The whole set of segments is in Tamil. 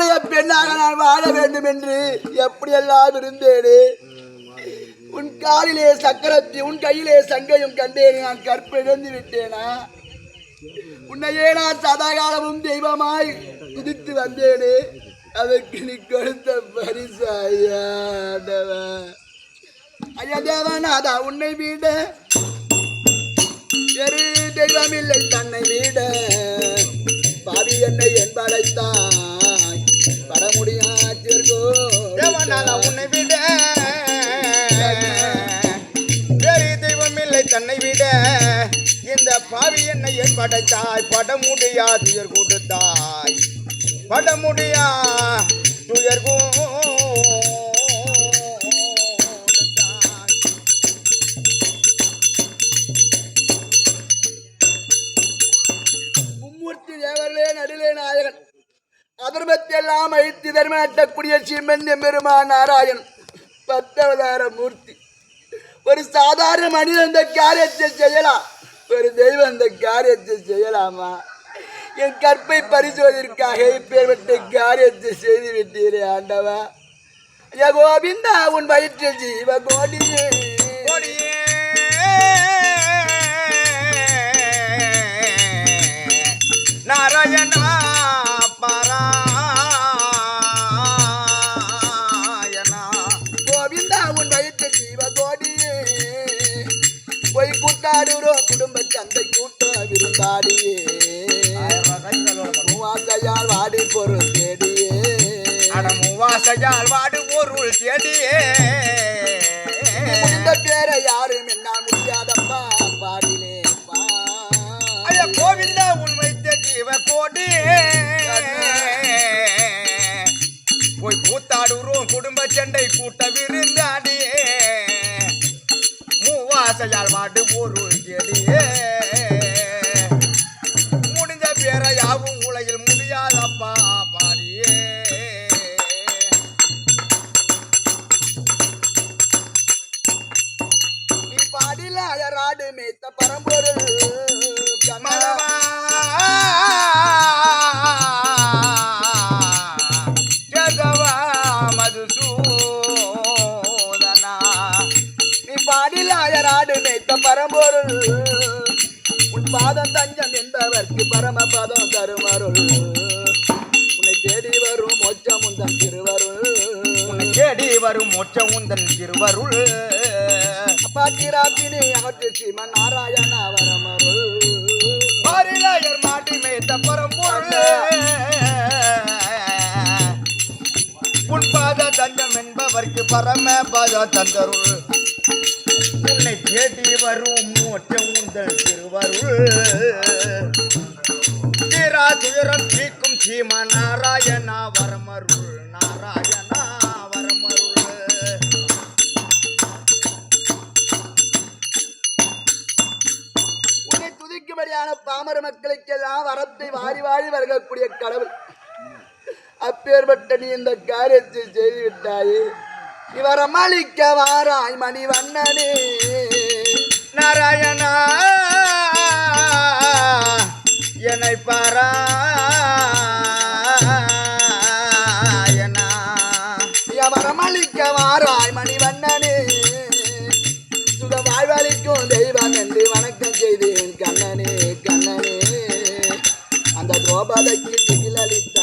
உன்னுடைய பெண்ணாக நான் வாழ வேண்டும் என்று எப்படியெல்லாம் இருந்தேனே? உன் காலிலே சக்கரத்தை உன் கையிலே சங்கையும் கண்டேன் நான் கற்பிழந்து விட்டேனா? உன்னையே நான் சதாகாலமும் தெய்வமாய் துதித்து வந்தேனே. அதற்கு நீ கொடுத்த பரிசு ஐயா ஆண்டவா. ஐயா தேவநாதா உன்னை வீட வேறு தெய்வம் இல்லை தன்னை வீட பாவி என்னை என்படைத்தான் விட இந்த பாவி என்னை என் படைத்தாய் பட முடியா துயர் கொடுத்தாய். பட முடியா துயர் மும்மூர்த்தி தேவர்களே நடுவே நாயகன். அதர்மத்தை எல்லாம் அழித்து தர்மநாட்டக்கூடிய சீமன் பெருமா நாராயண் பத்தவதார மூர்த்தி. ஒரு சாதாரண மனிதன் இந்த காரியத்தை செய்யலாம் ஒரு தெய்வம் இந்த காரியத்தை செய்யலாமா? என் கற்பை பரிசோதற்காக இப்பேற்பட்ட காரியத்தை செய்து விட்டீரே ஆண்டவா. ஐயா கோவிந்தா உன் வயிற்றில் ஜீவ கோடியே. கொடியே. நாராயணா பொய் கூட்டாடுறோம் குடும்ப சந்தை கூட்ட விருந்தாடியே மூவாசையால் வாடி பொருள் தேடியே. அடமுவாசையால் வாடு பொருள் தேடியே. இந்த பேரை யாரும் என்ன முடியாதப்பா பாடிலே ஐய கோவிந்தா உன் வைத்த ஜீவ கோடி போய் கூத்தாடுறோம் குடும்ப சண்டை கூட்ட விருந்தாடியே மூவாசையால் வாடு பொருள் தேடியே முடிஞ்ச பேரை யாவும் உலகில் முடியாதப்பா பாடியே நீ பாடில அயராடு மேத்த பரம்பொருள். மனவா அயராடு மேய்த்த பரம்பொருள். உன் பாதம் தஞ்சம் என்பவர்க்கு பரமபதம் தருமருள். உன்னை தேடி வரும் மோட்சம் உந்தன் திருவருள். உன்னை தேடி வரும் மொற்ற உந்தன் திருவருள். பாத்திராத்தினி அவற்று ஸ்ரீம நாராயண வரமருள் பாரிலாயர் மாட்டி மேய்த்த பரம்பொருள். உன் பாத தஞ்சம் என்பவர்க்கு பரம பாத தந்தருள். உன்னை தேடி வரும் மொற்ற உந்தன் திருவருள். தீரா துயரம் தீக்கும் சீம நாராயணா வரமருள். நாராயணா வரமருள். உன்னை துதிக்கும்படியான பாமர மக்களுக்கெல்லாம் வரத்தை வாரி வாரி வருகக்கூடிய கடவுள். அப்பேற்பட்ட நீ இந்த காரியத்தை செய்து விட்டாயே இவர் அமளிக்க வாராய் மணிவண்ணனே நாராயணா என்னை பாராயணா. இவர் அமளிக்க வாராய் மணிவண்ணனே வண்ணனே. சுக வாழ்வழிக்கும் தெய்வம் என்று வணக்கம் செய்தேன் கண்ணனே கண்ணனே. அந்த துரோபதைக்கு துகிலளித்த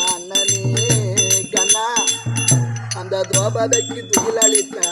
బాబా దగ్గరికి దుగిలాడిస్తా